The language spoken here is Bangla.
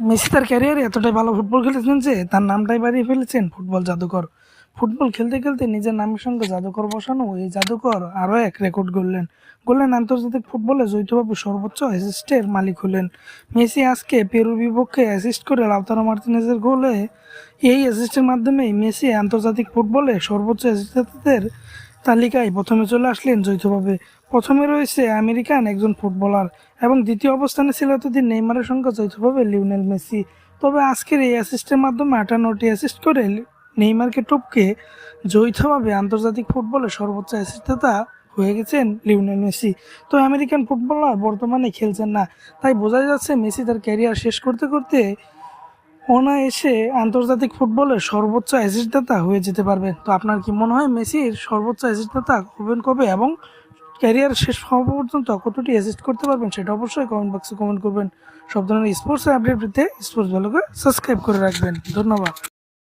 মেসি তার ক্যারিয়ারে এতটাই ভালো ফুটবল খেলেছেন যে তার নামটাই বাড়িয়ে ফেলেছেন ফুটবল জাদুকর ফুটবল খেলতে খেলতে নিজের নামের সঙ্গে জাদুকর বসানো এই জাদুকর আরও এক রেকর্ড গড়লেন। গড়লেন আন্তর্জাতিক ফুটবলে যৌথভাবে সর্বোচ্চ অ্যাসিস্টের মালিক হলেন। মেসি আজকে পেরুর বিপক্ষে অ্যাসিস্ট করে লাউতারো মার্টিনেজের গোলে এই অ্যাসিস্টের মাধ্যমে মেসি আন্তর্জাতিক ফুটবলে সর্বোচ্চ অ্যাসিস্টের তালিকায় প্রথমে চলে আসলেন যৌথভাবে। প্রথমে রয়েছে আমেরিকান একজন ফুটবলার এবং দ্বিতীয় অবস্থানে ছিল এতদিন নেইমারের সঙ্গে যৌথভাবে লিওনেল মেসি। তবে আজকের এই অ্যাসিস্টের মাধ্যমে আটান্নটি অ্যাসিস্ট করে নেইমারকে টপকে যৌথভাবে আন্তর্জাতিক ফুটবলে সর্বোচ্চ অ্যাসিস্টদাতা হয়ে গেছেন লিওনেল মেসি। তো আমেরিকান ফুটবলার বর্তমানে খেলছেন না। তাই বোঝা যাচ্ছে মেসি তার ক্যারিয়ার শেষ করতে করতে অনায়াসে আন্তর্জাতিক ফুটবলের সর্বোচ্চ অ্যাসিস্টদাতা হয়ে যেতে পারবে। তো আপনার কি মনে হয় মেসির সর্বোচ্চ অ্যাসিস্টদাতা হবেন কবে এবং ক্যারিয়ার শেষ হওয়া পর্যন্ত কতটি অ্যাসিস্ট করতে পারবেন সেটা অবশ্যই কমেন্ট বক্সে কমেন্ট করবেন। সব ধরনের স্পোর্টস আপডেট পেতে স্পোর্টস ভালোকে সাবস্ক্রাইব করে রাখবেন। ধন্যবাদ।